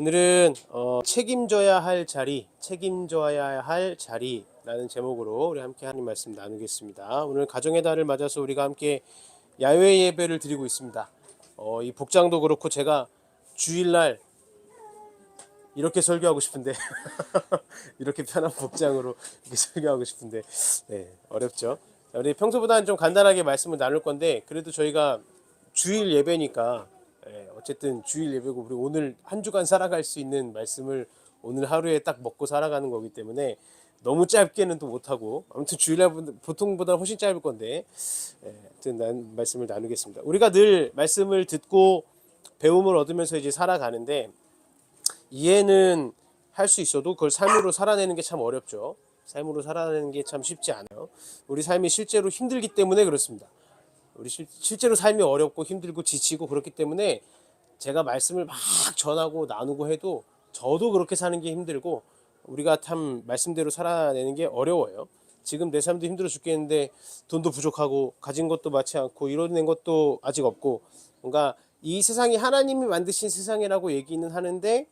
오늘은 어, 책임져야 할 자리, 책임져야 할 자리라는 제목으로 우리 함께 하나님 말씀 나누겠습니다. 오늘 가정의 달을 맞아서 우리가 함께 야외 예배를 드리고 있습니다. 어, 이 복장도 그렇고 제가 주일날 이렇게 설교하고 싶은데 이렇게 편한 복장으로 이렇게 설교하고 싶은데 네, 어렵죠. 자, 우리 평소보다는 좀 간단하게 말씀을 나눌 건데 그래도 저희가 주일 예배니까 예, 어쨌든 주일 예배고 우리 오늘 한 주간 살아갈 수 있는 말씀을 오늘 하루에 딱 먹고 살아가는 거기 때문에 너무 짧게는 또 못하고 아무튼 주일날 보통보다 훨씬 짧을 건데 예, 아무튼 난 말씀을 나누겠습니다. 우리가 늘 말씀을 듣고 배움을 얻으면서 이제 살아가는데 이해는 할 수 있어도 그걸 삶으로 살아내는 게 참 어렵죠. 삶으로 살아내는 게 참 쉽지 않아요. 우리 삶이 실제로 힘들기 때문에 그렇습니다. 우리 실, 실제로 삶이 어렵고 힘들고 지치고 그렇기 때문에 제가 말씀을 막 전하고 나누고 해도 저도 그렇게 사는 게 힘들고 우리가 참 말씀대로 살아내는 게 어려워요. 지금 내 삶도 힘들어 죽겠는데 돈도 부족하고 가진 것도 많지 않고 이뤄낸 것도 아직 없고 뭔가 이 세상이 하나님이 만드신 세상이라고 얘기는 하는데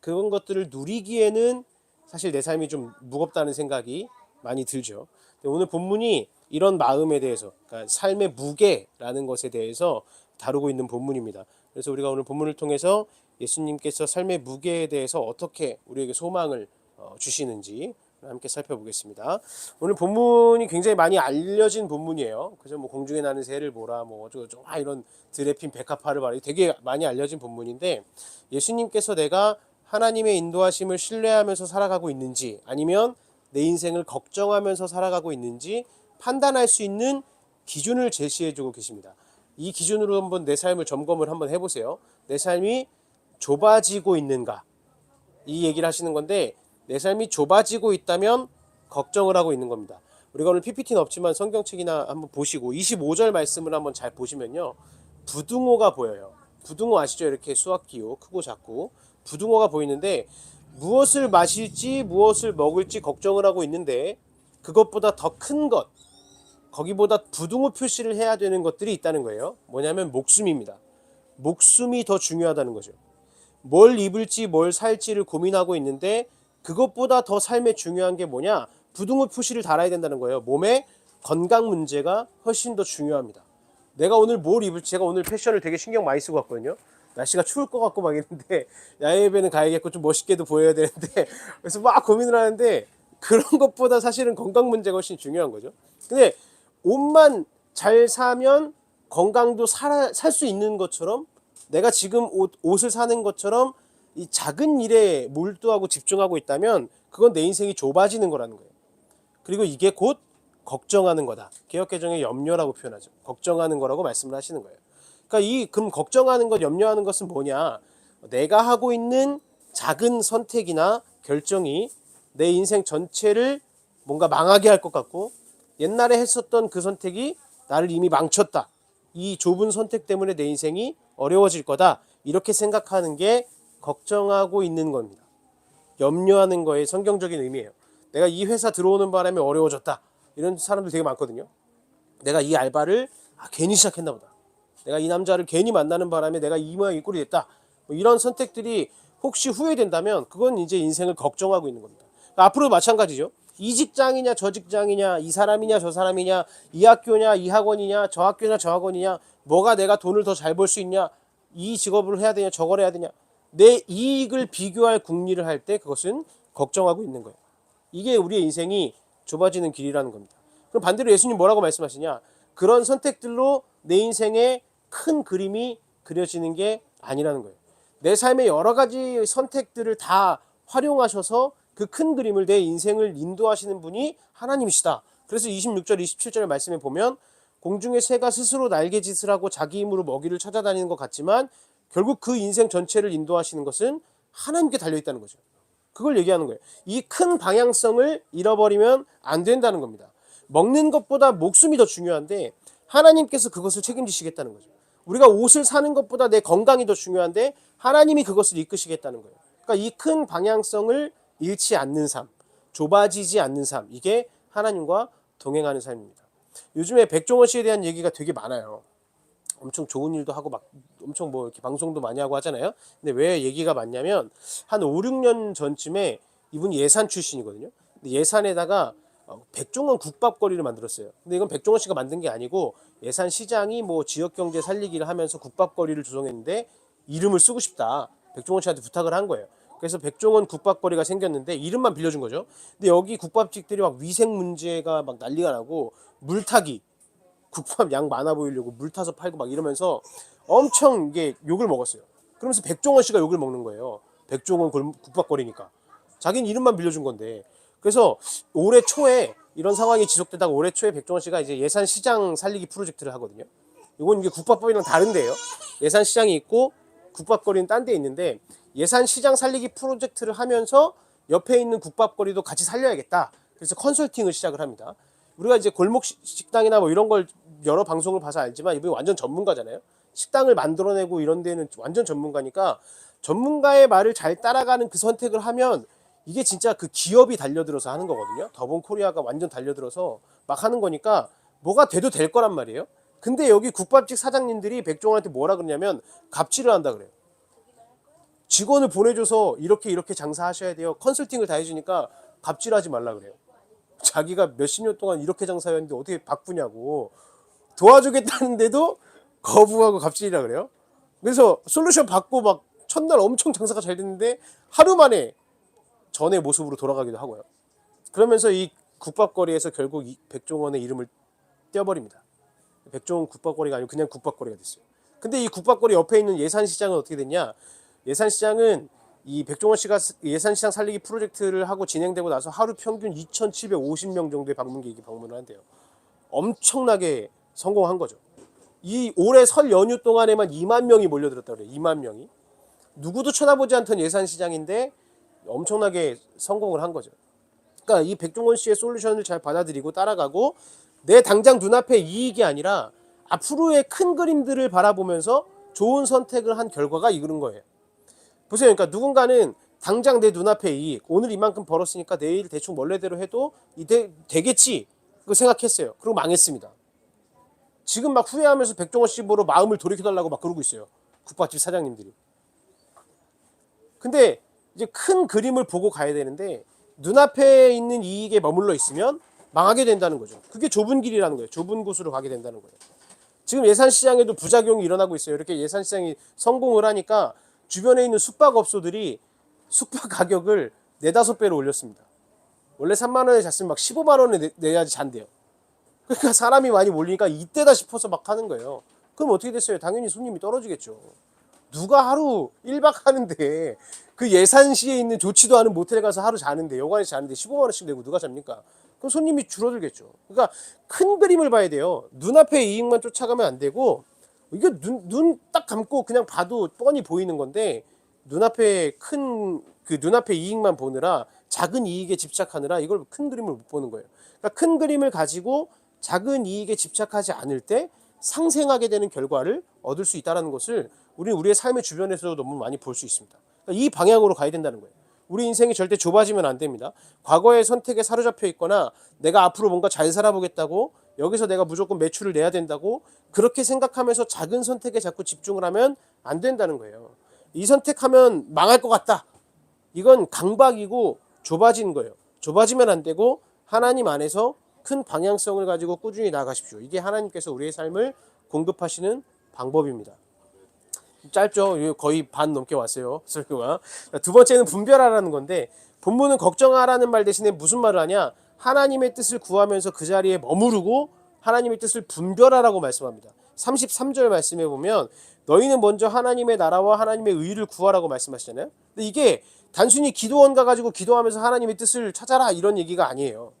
그런 것들을 누리기에는 사실 내 삶이 좀 무겁다는 생각이 많이 들죠. 오늘 본문이 이런 마음에 대해서, 그러니까 삶의 무게라는 것에 대해서 다루고 있는 본문입니다. 그래서 우리가 오늘 본문을 통해서 예수님께서 삶의 무게에 대해서 어떻게 우리에게 소망을 어, 주시는지 함께 살펴보겠습니다. 오늘 본문이 굉장히 많이 알려진 본문이에요. 그죠? 뭐 공중에 나는 새를 보라, 뭐 어쩌고저쩌고 아, 이런 드레핀 백합화를 말이 되게 많이 알려진 본문인데 예수님께서 내가 하나님의 인도하심을 신뢰하면서 살아가고 있는지 아니면 내 인생을 걱정하면서 살아가고 있는지 판단할 수 있는 기준을 제시해 주고 계십니다. 이 기준으로 한번 내 삶을 점검을 한번 해보세요. 내 삶이 좁아지고 있는가? 이 얘기를 하시는 건데 내 삶이 좁아지고 있다면 걱정을 하고 있는 겁니다. 우리가 오늘 PPT는 없지만 성경책이나 한번 보시고 25절 말씀을 한번 잘 보시면요. 부등호가 보여요. 부등호 아시죠? 이렇게 수학기호 크고 작고 부등호가 보이는데 무엇을 마실지 무엇을 먹을지 걱정을 하고 있는데 그것보다 더 큰 것, 거기보다 부등호 표시를 해야 되는 것들이 있다는 거예요. 뭐냐면 목숨입니다. 목숨이 더 중요하다는 거죠. 뭘 입을지 뭘 살지를 고민하고 있는데 그것보다 더 삶에 중요한 게 뭐냐? 부등호 표시를 달아야 된다는 거예요. 몸에 건강 문제가 훨씬 더 중요합니다. 내가 오늘 뭘 입을지 제가 오늘 패션을 되게 신경 많이 쓰고 왔거든요. 날씨가 추울 것 같고 막 이랬는데 야외 예배는 가야겠고 좀 멋있게도 보여야 되는데 그래서 막 고민을 하는데 그런 것보다 사실은 건강 문제가 훨씬 중요한 거죠. 근데 옷만 잘 사면 건강도 살 수 있는 것처럼 내가 지금 옷, 옷을 사는 것처럼 이 작은 일에 몰두하고 집중하고 있다면 그건 내 인생이 좁아지는 거라는 거예요. 그리고 이게 곧 걱정하는 거다. 개혁개정의 염려라고 표현하죠. 걱정하는 거라고 말씀을 하시는 거예요. 그러니까 이 그럼 걱정하는 것, 염려하는 것은 뭐냐? 내가 하고 있는 작은 선택이나 결정이 내 인생 전체를 뭔가 망하게 할 것 같고 옛날에 했었던 그 선택이 나를 이미 망쳤다. 이 좁은 선택 때문에 내 인생이 어려워질 거다. 이렇게 생각하는 게 걱정하고 있는 겁니다. 염려하는 거의 성경적인 의미예요. 내가 이 회사 들어오는 바람에 어려워졌다. 이런 사람들 되게 많거든요. 내가 이 알바를 아, 괜히 시작했나 보다. 내가 이 남자를 괜히 만나는 바람에 내가 이 모양 이 꼴이 됐다. 뭐 이런 선택들이 혹시 후회된다면 그건 이제 인생을 걱정하고 있는 겁니다. 그러니까 앞으로 마찬가지죠. 이 직장이냐 저 직장이냐 이 사람이냐 저 사람이냐 이 학교냐 이 학원이냐 저 학교냐 저 학원이냐 뭐가 내가 돈을 더 잘 벌 수 있냐 이 직업을 해야 되냐 저걸 해야 되냐 내 이익을 비교할 궁리를 할 때 그것은 걱정하고 있는 거예요. 이게 우리의 인생이 좁아지는 길이라는 겁니다. 그럼 반대로 예수님 뭐라고 말씀하시냐? 그런 선택들로 내 인생의 큰 그림이 그려지는 게 아니라는 거예요. 내 삶의 여러 가지 선택들을 다 활용하셔서 그 큰 그림을 내 인생을 인도하시는 분이 하나님이시다. 그래서 26절, 27절 말씀에 보면 공중의 새가 스스로 날개짓을 하고 자기 힘으로 먹이를 찾아다니는 것 같지만 결국 그 인생 전체를 인도하시는 것은 하나님께 달려 있다는 거죠. 그걸 얘기하는 거예요. 이 큰 방향성을 잃어버리면 안 된다는 겁니다. 먹는 것보다 목숨이 더 중요한데 하나님께서 그것을 책임지시겠다는 거죠. 우리가 옷을 사는 것보다 내 건강이 더 중요한데 하나님이 그것을 이끄시겠다는 거예요. 그러니까 이 큰 방향성을 잃지 않는 삶, 좁아지지 않는 삶, 이게 하나님과 동행하는 삶입니다. 요즘에 백종원 씨에 대한 얘기가 되게 많아요. 엄청 좋은 일도 하고 막 엄청 뭐 이렇게 방송도 많이 하고 하잖아요. 근데 왜 얘기가 많냐면 한 5, 6년 전쯤에 이분이 예산 출신이거든요. 근데 예산에다가 어, 백종원 국밥거리를 만들었어요. 근데 이건 백종원 씨가 만든 게 아니고 예산 시장이 뭐 지역 경제 살리기를 하면서 국밥거리를 조성했는데 이름을 쓰고 싶다. 백종원 씨한테 부탁을 한 거예요. 그래서 백종원 국밥거리가 생겼는데 이름만 빌려준 거죠. 근데 여기 국밥집들이 막 위생 문제가 막 난리가 나고 물타기 국밥 양 많아 보이려고 물 타서 팔고 막 이러면서 엄청 이게 욕을 먹었어요. 그러면서 백종원 씨가 욕을 먹는 거예요. 백종원 골- 국밥거리니까. 자기는 이름만 빌려준 건데. 그래서 올해 초에 이런 상황이 지속되다가 올해 초에 백종원 씨가 이제 예산 시장 살리기 프로젝트를 하거든요. 이건 이게 국밥법이랑 다른데요. 예산 시장이 있고 국밥거리는 딴 데 있는데 예산 시장 살리기 프로젝트를 하면서 옆에 있는 국밥거리도 같이 살려야겠다. 그래서 컨설팅을 시작을 합니다. 우리가 이제 골목 시- 식당이나 뭐 이런 걸 여러 방송을 봐서 알지만 이분이 완전 전문가잖아요. 식당을 만들어내고 이런 데는 완전 전문가니까 전문가의 말을 잘 따라가는 그 선택을 하면 이게 진짜 그 기업이 달려들어서 하는 거거든요. 더본 코리아가 완전 달려들어서 막 하는 거니까 뭐가 돼도 될 거란 말이에요. 근데 여기 국밥집 사장님들이 백종원한테 뭐라 그러냐면 갑질을 한다 그래요. 직원을 보내줘서 이렇게 이렇게 장사하셔야 돼요. 컨설팅을 다 해주니까 갑질하지 말라 그래요. 자기가 몇십 년 동안 이렇게 장사했는데 어떻게 바꾸냐고 도와주겠다는데도 거부하고 갑질이라 그래요. 그래서 솔루션 받고 막 첫날 엄청 장사가 잘 됐는데 하루 만에 전의 모습으로 돌아가기도 하고요. 그러면서 이 국밥거리에서 결국 이 백종원의 이름을 떼어버립니다. 백종원 국밥거리가 아니고 그냥 국밥거리가 됐어요. 근데 이 국밥거리 옆에 있는 예산시장은 어떻게 됐냐? 예산시장은 이 백종원 씨가 스- 예산시장 살리기 프로젝트를 하고 진행되고 나서 하루 평균 2,750명 정도의 방문객이 방문을 한대요. 엄청나게 성공한 거죠. 이 올해 설 연휴 동안에만 2만 명이 몰려들었다 그래요. 2만 명이. 누구도 쳐다보지 않던 예산시장인데 엄청나게 성공을 한 거죠. 그러니까 이 백종원 씨의 솔루션을 잘 받아들이고 따라가고 내 당장 눈앞의 이익이 아니라 앞으로의 큰 그림들을 바라보면서 좋은 선택을 한 결과가 이런 거예요. 보세요. 그러니까 누군가는 당장 내 눈앞의 이익, 오늘 이만큼 벌었으니까 내일 대충 원래대로 해도 이대 되겠지. 그 생각했어요. 그리고 망했습니다. 지금 막 후회하면서 백종원 씨 보러 마음을 돌이켜달라고 막 그러고 있어요. 국밥집 사장님들이. 근데 이제 큰 그림을 보고 가야 되는데 눈앞에 있는 이익에 머물러 있으면 망하게 된다는 거죠. 그게 좁은 길이라는 거예요. 좁은 곳으로 가게 된다는 거예요. 지금 예산 시장에도 부작용이 일어나고 있어요. 이렇게 예산 시장이 성공을 하니까 주변에 있는 숙박업소들이 숙박 가격을 네다섯 배로 올렸습니다. 원래 3만 원에 잤으면 막 15만 원에 내- 내야지 잔대요. 그러니까 사람이 많이 몰리니까 이때다 싶어서 막 하는 거예요. 그럼 어떻게 됐어요? 당연히 손님이 떨어지겠죠. 누가 하루 1박 하는데 그 예산시에 있는 좋지도 않은 모텔 가서 하루 자는데 여관에서 자는데 15만 원씩 내고 누가 잡니까? 그럼 손님이 줄어들겠죠. 그러니까 큰 그림을 봐야 돼요. 눈앞의 이익만 쫓아가면 안 되고 이게 눈눈 딱 감고 그냥 봐도 뻔히 보이는 건데 눈앞에 큰 그 눈앞의 이익만 보느라 작은 이익에 집착하느라 이걸 큰 그림을 못 보는 거예요. 그러니까 큰 그림을 가지고 작은 이익에 집착하지 않을 때 상생하게 되는 결과를 얻을 수 있다는 것을 우리는 우리의 삶의 주변에서도 너무 많이 볼 수 있습니다. 그러니까 이 방향으로 가야 된다는 거예요. 우리 인생이 절대 좁아지면 안 됩니다. 과거의 선택에 사로잡혀 있거나 내가 앞으로 뭔가 잘 살아보겠다고 여기서 내가 무조건 매출을 내야 된다고 그렇게 생각하면서 작은 선택에 자꾸 집중을 하면 안 된다는 거예요. 이 선택하면 망할 것 같다. 이건 강박이고 좁아진 거예요. 좁아지면 안 되고 하나님 안에서 큰 방향성을 가지고 꾸준히 나가십시오. 이게 하나님께서 우리의 삶을 공급하시는 방법입니다. 짧죠? 거의 반 넘게 왔어요. 설교가. 두 번째는 분별하라는 건데 본문은 걱정하라는 말 대신에 무슨 말을 하냐? 하나님의 뜻을 구하면서 그 자리에 머무르고 하나님의 뜻을 분별하라고 말씀합니다. 33절 말씀해 보면 너희는 먼저 하나님의 나라와 하나님의 의를 구하라고 말씀하시잖아요. 근데 이게 단순히 기도원 가가지고 기도하면서 하나님의 뜻을 찾아라 이런 얘기가 아니에요.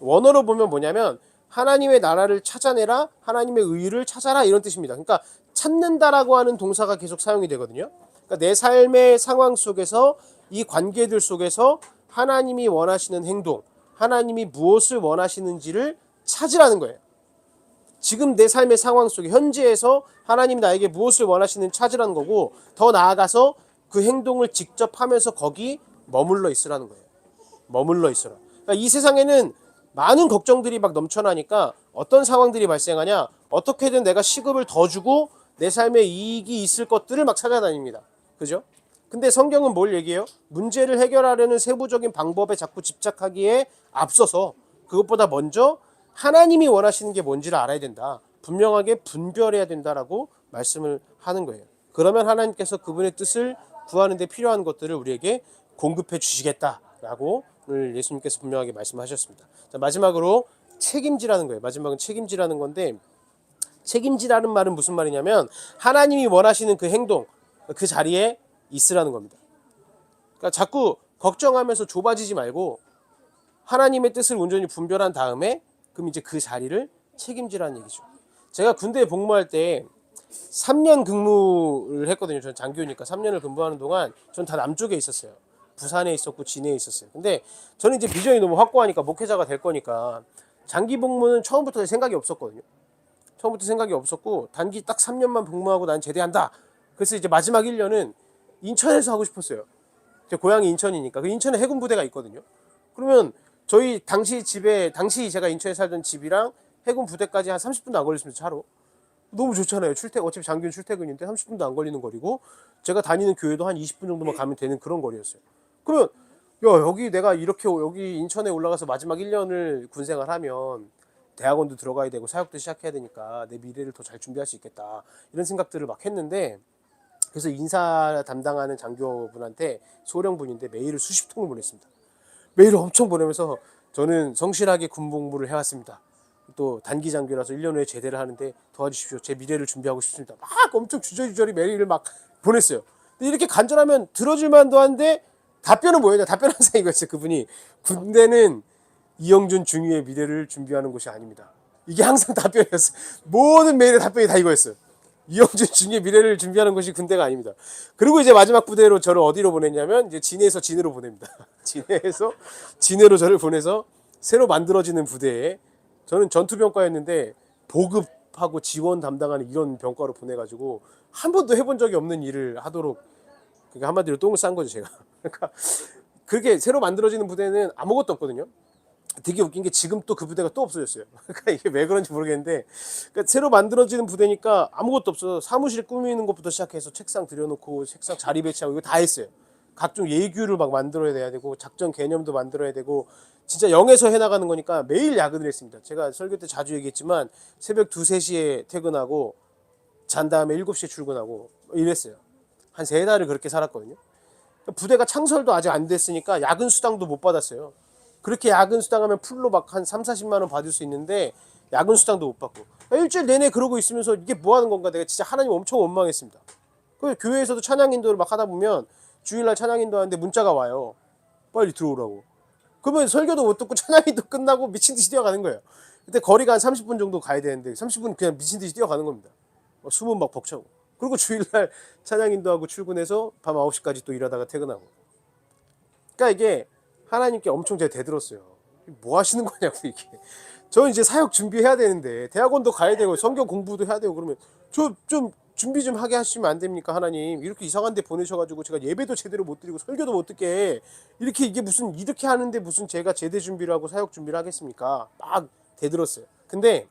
원어로 보면 뭐냐면 하나님의 나라를 찾아내라, 하나님의 의를 찾아라 이런 뜻입니다. 그러니까 찾는다라고 하는 동사가 계속 사용이 되거든요. 그러니까 내 삶의 상황 속에서 이 관계들 속에서 하나님이 원하시는 행동, 하나님이 무엇을 원하시는지를 찾으라는 거예요. 지금 내 삶의 상황 속에 현재에서 하나님 나에게 무엇을 원하시는 찾으라는 거고 더 나아가서 그 행동을 직접 하면서 거기 머물러 있으라는 거예요. 머물러 있어라. 그러니까 이 세상에는 많은 걱정들이 막 넘쳐나니까 어떤 상황들이 발생하냐? 어떻게든 내가 시급을 더 주고 내 삶에 이익이 있을 것들을 막 찾아다닙니다. 그죠? 근데 성경은 뭘 얘기해요? 문제를 해결하려는 세부적인 방법에 자꾸 집착하기에 앞서서 그것보다 먼저 하나님이 원하시는 게 뭔지를 알아야 된다. 분명하게 분별해야 된다라고 말씀을 하는 거예요. 그러면 하나님께서 그분의 뜻을 구하는 데 필요한 것들을 우리에게 공급해 주시겠다라고 오늘 예수님께서 분명하게 말씀하셨습니다. 자, 마지막으로 책임지라는 거예요. 마지막은 책임지라는 건데 책임지라는 말은 무슨 말이냐면 하나님이 원하시는 그 행동, 그 자리에 있으라는 겁니다. 그러니까 자꾸 걱정하면서 좁아지지 말고 하나님의 뜻을 온전히 분별한 다음에 그럼 이제 그 자리를 책임지라는 얘기죠. 제가 군대에 복무할 때 3년 근무를 했거든요. 저는 장교니까 3년을 근무하는 동안 전다 남쪽에 있었어요. 부산에 있었고 진해에 있었어요. 근데 저는 이제 비전이 너무 확고하니까 목회자가 될 거니까 장기 복무는 처음부터 생각이 없었거든요. 처음부터 생각이 없었고 단기 딱 3년만 복무하고 난 제대한다. 그래서 이제 마지막 1년은 인천에서 하고 싶었어요. 제 고향이 인천이니까 그 인천에 해군 부대가 있거든요. 그러면 저희 당시 집에 당시 제가 인천에 살던 집이랑 해군 부대까지 한 30분도 안 걸렸습니다 차로. 너무 좋잖아요. 출퇴 어차피 장교는 출퇴근인데 30분도 안 걸리는 거리고 제가 다니는 교회도 한 20분 정도만 가면 되는 그런 거리였어요. 그러면 야 여기 내가 이렇게 여기 인천에 올라가서 마지막 1년을 군 생활 하면 대학원도 들어가야 되고 사역도 시작해야 되니까 내 미래를 더 잘 준비할 수 있겠다 이런 생각들을 막 했는데 그래서 인사 담당하는 장교분한테 소령분인데 메일을 수십 통을 보냈습니다. 메일을 엄청 보내면서 저는 성실하게 군 복무를 해왔습니다. 또 단기 장교라서 1년 후에 제대를 하는데 도와주십시오. 제 미래를 준비하고 싶습니다. 막 엄청 주저주저리 메일을 막 보냈어요. 근데 이렇게 간절하면 들어줄 만도 한데 답변은 뭐였냐? 답변 항상 이거였어요. 그분이 군대는 이영준 중위의 미래를 준비하는 곳이 아닙니다. 이게 항상 답변이었어요. 모든 메일의 답변이 다 이거였어요. 이영준 중위의 미래를 준비하는 것이 군대가 아닙니다. 그리고 이제 마지막 부대로 저를 어디로 보냈냐면 이제 진해에서 진해로 보냅니다. 진해에서 진해로 저를 보내서 새로 만들어지는 부대에 저는 전투병과였는데 보급하고 지원 담당하는 이런 병과로 보내가지고 한 번도 해본 적이 없는 일을 하도록 그러니까 한마디로 똥을 싼 거죠 제가. 그러니까 그렇게 새로 만들어지는 부대는 아무것도 없거든요. 되게 웃긴 게 지금 또 그 부대가 또 없어졌어요. 그러니까 이게 왜 그런지 모르겠는데 그러니까 새로 만들어지는 부대니까 아무것도 없어서 사무실 꾸미는 것부터 시작해서 책상 들여놓고 책상 자리 배치하고 이거 다 했어요. 각종 예규를 막 만들어야 돼야 되고 작전 개념도 만들어야 되고 진짜 0에서 해나가는 거니까 매일 야근을 했습니다. 제가 설교 때 자주 얘기했지만 새벽 2, 3시에 퇴근하고 잔 다음에 7시에 출근하고 이랬어요. 한 세 달을 그렇게 살았거든요. 부대가 창설도 아직 안 됐으니까 야근 수당도 못 받았어요. 그렇게 야근 수당하면 풀로 막 한 3, 40만 원 받을 수 있는데 야근 수당도 못 받고 일주일 내내 그러고 있으면서 이게 뭐 하는 건가 내가 진짜 하나님 엄청 원망했습니다. 그 교회에서도 찬양 인도를 막 하다 보면 주일날 찬양 인도하는데 문자가 와요. 빨리 들어오라고. 그러면 설교도 못 듣고 찬양 인도 끝나고 미친 듯이 뛰어가는 거예요. 그때 거리가 한 30분 정도 가야 되는데 30분 그냥 미친 듯이 뛰어가는 겁니다. 막 숨은 막 벅차고. 그리고 주일날 찬양 인도하고 출근해서 밤 9시까지 또 일하다가 퇴근하고. 그러니까 이게 하나님께 엄청 제가 대들었어요. 뭐 하시는 거냐고 이게. 저 이제 사역 준비해야 되는데 대학원도 가야 되고 성경 공부도 해야 되고 그러면 저 좀 준비 좀 하게 하시면 안 됩니까 하나님 이렇게 이상한 데 보내셔가지고 제가 예배도 제대로 못 드리고 설교도 못 듣게 이렇게 이게 무슨 이렇게 하는데 무슨 제가 제대 준비를 하고 사역 준비를 하겠습니까 막 대들었어요 근데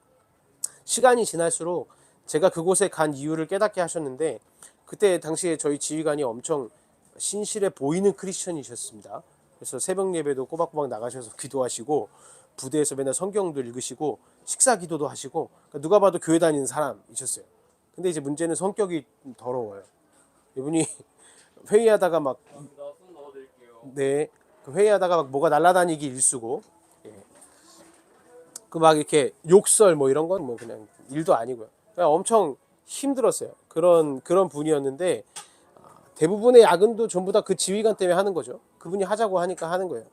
시간이 지날수록 제가 그곳에 간 이유를 깨닫게 하셨는데 그때 당시에 저희 지휘관이 엄청 신실해 보이는 크리스천이셨습니다 그래서 새벽 예배도 꼬박꼬박 나가셔서 기도하시고 부대에서 맨날 성경도 읽으시고 식사 기도도 하시고 그러니까 누가 봐도 교회 다니는 사람이셨어요. 근데 이제 문제는 성격이 좀 더러워요. 이분이 회의하다가 막 네, 그 회의하다가 막 뭐가 날아다니기 일수고, 예. 그막 이렇게 욕설 뭐 이런 건 뭐 그냥 일도 아니고요. 그냥 엄청 힘들었어요. 그런 그런 분이었는데 아, 대부분의 야근도 전부 다 그 지휘관 때문에 하는 거죠. 그분이 하자고 하니까 하는 거예요.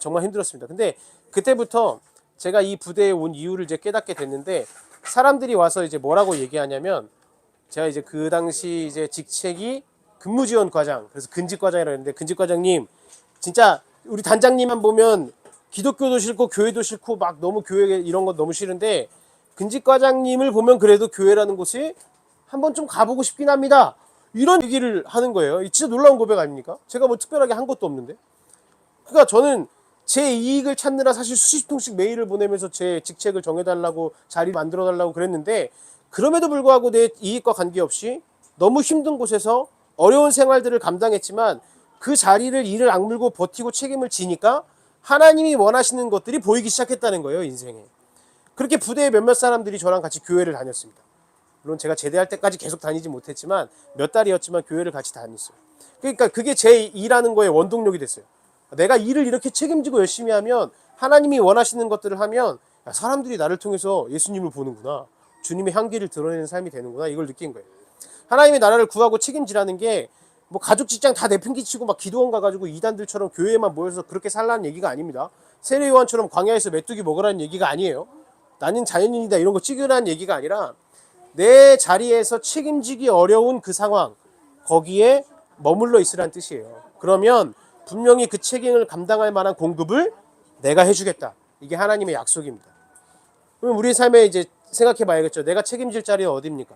정말 힘들었습니다. 근데 그때부터 제가 이 부대에 온 이유를 이제 깨닫게 됐는데 사람들이 와서 이제 뭐라고 얘기하냐면 제가 이제 그 당시 이제 직책이 근무지원 과장 그래서 근직 과장이라고 했는데 근직 과장님 진짜 우리 단장님만 보면 기독교도 싫고 교회도 싫고 막 너무 교회 이런 거 너무 싫은데 근직 과장님을 보면 그래도 교회라는 곳이 한번 좀 가보고 싶긴 합니다. 이런 얘기를 하는 거예요. 이 진짜 놀라운 고백 아닙니까? 제가 뭐 특별하게 한 것도 없는데. 그러니까 저는 제 이익을 찾느라 사실 수십 통씩 메일을 보내면서 제 직책을 정해달라고 자리 만들어달라고 그랬는데 그럼에도 불구하고 내 이익과 관계없이 너무 힘든 곳에서 어려운 생활들을 감당했지만 그 자리를 이를 악물고 버티고 책임을 지니까 하나님이 원하시는 것들이 보이기 시작했다는 거예요 인생에 그렇게 부대에 몇몇 사람들이 저랑 같이 교회를 다녔습니다 물론 제가 제대할 때까지 계속 다니지 못했지만 몇 달이었지만 교회를 같이 다녔어요 그러니까 그게 제 일하는 거에 원동력이 됐어요 내가 일을 이렇게 책임지고 열심히 하면 하나님이 원하시는 것들을 하면 야, 사람들이 나를 통해서 예수님을 보는구나. 주님의 향기를 드러내는 삶이 되는구나. 이걸 느낀 거예요. 하나님의 나라를 구하고 책임지라는 게 뭐 가족 직장 다 내팽개치고 막 기도원 가가지고 이단들처럼 교회에만 모여서 그렇게 살라는 얘기가 아닙니다. 세례 요한처럼 광야에서 메뚜기 먹으라는 얘기가 아니에요. 나는 자연인이다 이런 거 찍으라는 얘기가 아니라 내 자리에서 책임지기 어려운 그 상황 거기에 머물러 있으라는 뜻이에요. 그러면 분명히 그 책임을 감당할 만한 공급을 내가 해주겠다. 이게 하나님의 약속입니다. 그럼 우리 삶에 이제 생각해 봐야겠죠. 내가 책임질 자리가 어디입니까?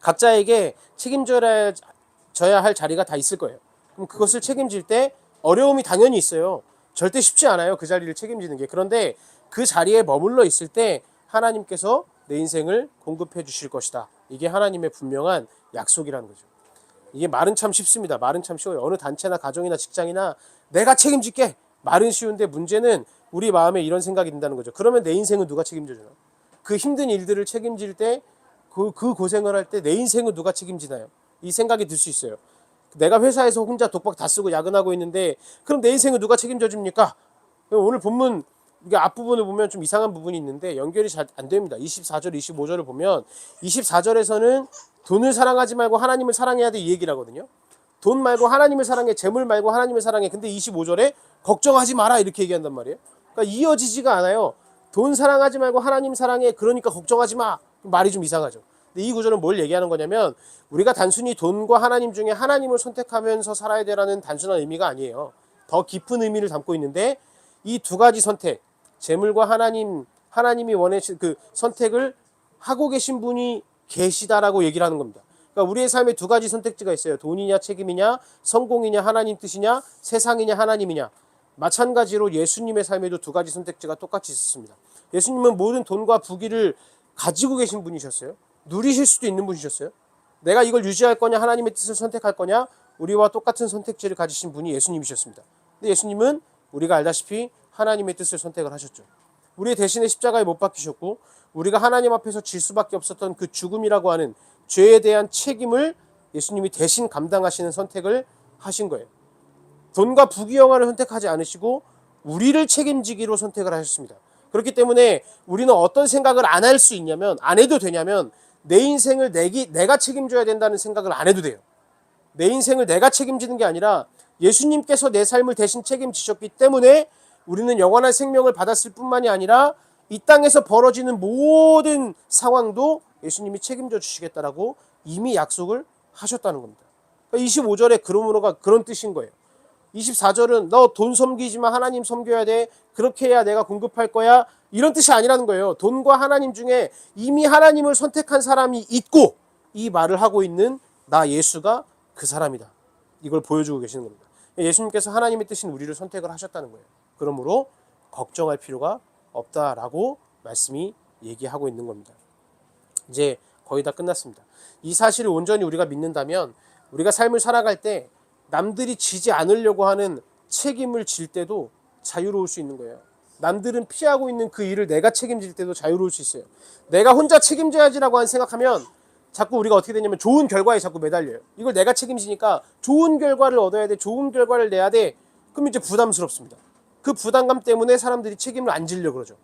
각자에게 책임져야 져야 할 자리가 다 있을 거예요. 그럼 그것을 책임질 때 어려움이 당연히 있어요. 절대 쉽지 않아요. 그 자리를 책임지는 게. 그런데 그 자리에 머물러 있을 때 하나님께서 내 인생을 공급해 주실 것이다. 이게 하나님의 분명한 약속이라는 거죠. 이게 말은 참 쉽습니다. 말은 참 쉬워요. 어느 단체나 가정이나 직장이나 내가 책임질게. 말은 쉬운데 문제는 우리 마음에 이런 생각이 든다는 거죠. 그러면 내 인생은 누가 책임져 주나? 그 힘든 일들을 책임질 때 그, 그 고생을 할 때 내 인생은 누가 책임지나요? 이 생각이 들 수 있어요. 내가 회사에서 혼자 독박 다 쓰고 야근하고 있는데 그럼 내 인생은 누가 책임져 줍니까? 오늘 본문 이게 앞부분을 보면 좀 이상한 부분이 있는데 연결이 잘 안 됩니다. 24절, 25절을 보면 24절에서는 돈을 사랑하지 말고 하나님을 사랑해야 돼 이 얘기를 하거든요. 돈 말고 하나님을 사랑해, 재물 말고 하나님을 사랑해. 근데 25절에 걱정하지 마라 이렇게 얘기한단 말이에요. 그러니까 이어지지가 않아요. 돈 사랑하지 말고 하나님 사랑해. 그러니까 걱정하지 마. 말이 좀 이상하죠. 근데 이 구절은 뭘 얘기하는 거냐면 우리가 단순히 돈과 하나님 중에 하나님을 선택하면서 살아야 되라는 단순한 의미가 아니에요. 더 깊은 의미를 담고 있는데 이 두 가지 선택, 재물과 하나님, 하나님이 원하신 그 선택을 하고 계신 분이 계시다라고 얘기를 하는 겁니다. 그러니까 우리의 삶에 두 가지 선택지가 있어요. 돈이냐 책임이냐, 성공이냐 하나님 뜻이냐, 세상이냐 하나님이냐. 마찬가지로 예수님의 삶에도 두 가지 선택지가 똑같이 있었습니다. 예수님은 모든 돈과 부귀를 가지고 계신 분이셨어요. 누리실 수도 있는 분이셨어요. 내가 이걸 유지할 거냐, 하나님의 뜻을 선택할 거냐, 우리와 똑같은 선택지를 가지신 분이 예수님이셨습니다. 근데 예수님은 우리가 알다시피 하나님의 뜻을 선택을 하셨죠. 우리 대신에 십자가에 못 박히셨고 우리가 하나님 앞에서 질 수밖에 없었던 그 죽음이라고 하는 죄에 대한 책임을 예수님이 대신 감당하시는 선택을 하신 거예요. 돈과 부귀 영화를 선택하지 않으시고 우리를 책임지기로 선택을 하셨습니다. 그렇기 때문에 우리는 어떤 생각을 안 할 수 있냐면 안 해도 되냐면 내 인생을 내기, 내가 책임져야 된다는 생각을 안 해도 돼요. 내 인생을 내가 책임지는 게 아니라 예수님께서 내 삶을 대신 책임지셨기 때문에 우리는 영원한 생명을 받았을 뿐만이 아니라 이 땅에서 벌어지는 모든 상황도 예수님이 책임져 주시겠다라고 이미 약속을 하셨다는 겁니다. 25절에 그러므로가 그런 뜻인 거예요. 24절은 너 돈 섬기지만 하나님 섬겨야 돼. 그렇게 해야 내가 공급할 거야. 이런 뜻이 아니라는 거예요. 돈과 하나님 중에 이미 하나님을 선택한 사람이 있고 이 말을 하고 있는 나 예수가 그 사람이다. 이걸 보여주고 계시는 겁니다. 예수님께서 하나님의 뜻인 우리를 선택을 하셨다는 거예요. 그러므로 걱정할 필요가 없다라고 말씀이 얘기하고 있는 겁니다. 이제 거의 다 끝났습니다. 이 사실을 온전히 우리가 믿는다면 우리가 삶을 살아갈 때 남들이 지지 않으려고 하는 책임을 질 때도 자유로울 수 있는 거예요. 남들은 피하고 있는 그 일을 내가 책임질 때도 자유로울 수 있어요. 내가 혼자 책임져야지라고 한 생각하면 자꾸 우리가 어떻게 되냐면 좋은 결과에 자꾸 매달려요. 이걸 내가 책임지니까 좋은 결과를 얻어야 돼, 좋은 결과를 내야 돼. 그럼 이제 부담스럽습니다. 그 부담감 때문에 사람들이 책임을 안 지려고 그러죠.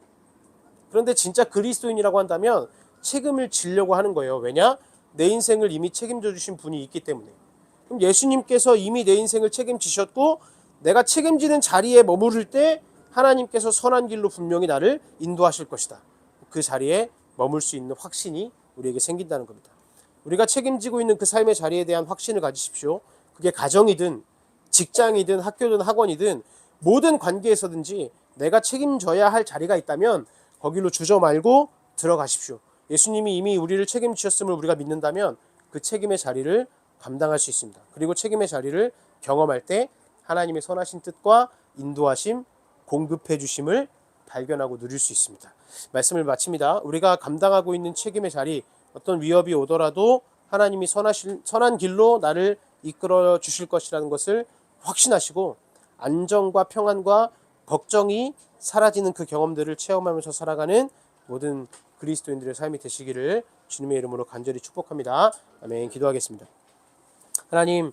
그런데 진짜 그리스도인이라고 한다면 책임을 지려고 하는 거예요. 왜냐? 내 인생을 이미 책임져 주신 분이 있기 때문에. 그럼 예수님께서 이미 내 인생을 책임지셨고 내가 책임지는 자리에 머무를 때 하나님께서 선한 길로 분명히 나를 인도하실 것이다. 그 자리에 머물 수 있는 확신이 우리에게 생긴다는 겁니다. 우리가 책임지고 있는 그 삶의 자리에 대한 확신을 가지십시오. 그게 가정이든 직장이든 학교든 학원이든 모든 관계에서든지 내가 책임져야 할 자리가 있다면 거기로 주저 말고 들어가십시오. 예수님이 이미 우리를 책임지셨음을 우리가 믿는다면 그 책임의 자리를 감당할 수 있습니다. 그리고 책임의 자리를 경험할 때 하나님의 선하신 뜻과 인도하심 공급해 주심을 발견하고 누릴 수 있습니다. 말씀을 마칩니다. 우리가 감당하고 있는 책임의 자리 어떤 위협이 오더라도 하나님이 선하실, 선한 길로 나를 이끌어 주실 것이라는 것을 확신하시고 안정과 평안과 걱정이 사라지는 그 경험들을 체험하면서 살아가는 모든 그리스도인들의 삶이 되시기를 주님의 이름으로 간절히 축복합니다. 아멘. 기도하겠습니다. 하나님,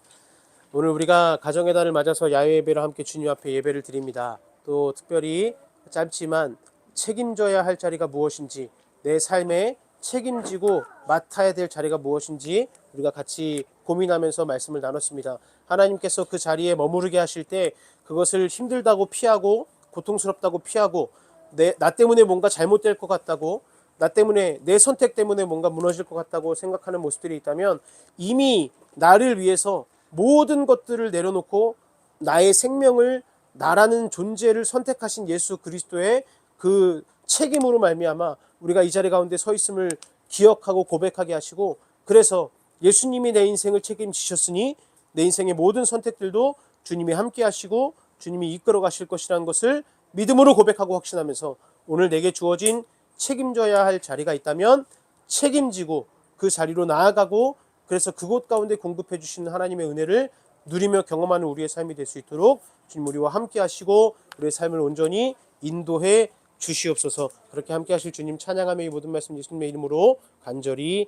오늘 우리가 가정의 달을 맞아서 야외 예배로 함께 주님 앞에 예배를 드립니다. 또 특별히 짧지만 책임져야 할 자리가 무엇인지 내 삶에 책임지고 맡아야 될 자리가 무엇인지 우리가 같이 고민하면서 말씀을 나눴습니다. 하나님께서 그 자리에 머무르게 하실 때 그것을 힘들다고 피하고 고통스럽다고 피하고 내, 나 때문에 뭔가 잘못될 것 같다고 나 때문에 내 선택 때문에 뭔가 무너질 것 같다고 생각하는 모습들이 있다면 이미 나를 위해서 모든 것들을 내려놓고 나의 생명을 나라는 존재를 선택하신 예수 그리스도의 그 책임으로 말미암아 우리가 이 자리 가운데 서 있음을 기억하고 고백하게 하시고 그래서 예수님이 내 인생을 책임지셨으니 내 인생의 모든 선택들도 주님이 함께 하시고 주님이 이끌어 가실 것이라는 것을 믿음으로 고백하고 확신하면서 오늘 내게 주어진 책임져야 할 자리가 있다면 책임지고 그 자리로 나아가고 그래서 그곳 가운데 공급해 주시는 하나님의 은혜를 누리며 경험하는 우리의 삶이 될 수 있도록 주님 우리와 함께 하시고 우리의 삶을 온전히 인도해 주시옵소서. 그렇게 함께 하실 주님 찬양하며 이 모든 말씀 예수님의 이름으로 간절히